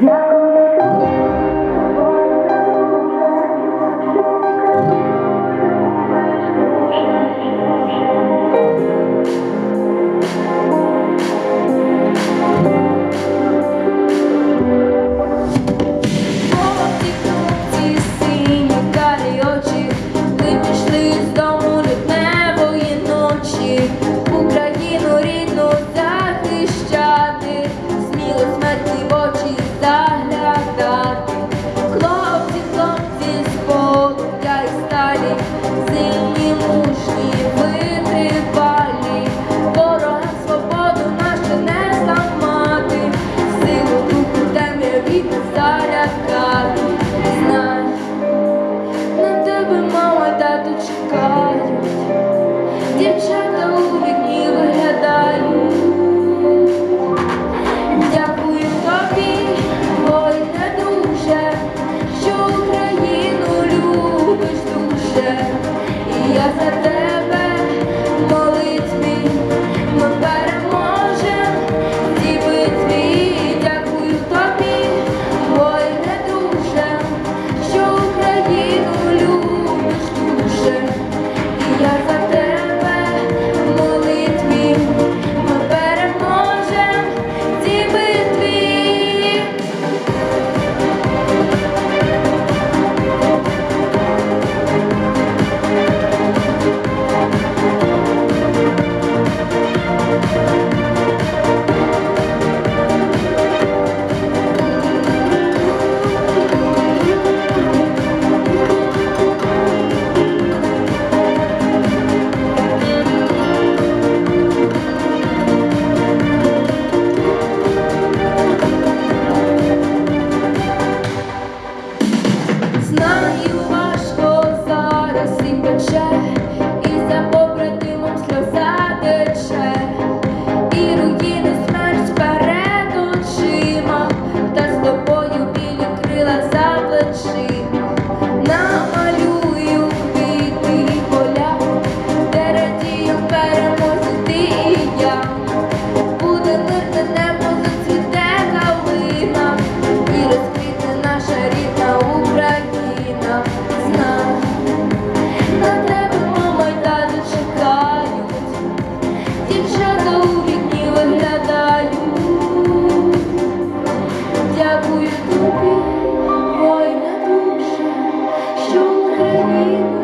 Yeah. Дівчата у вікні виглядають. she Amen.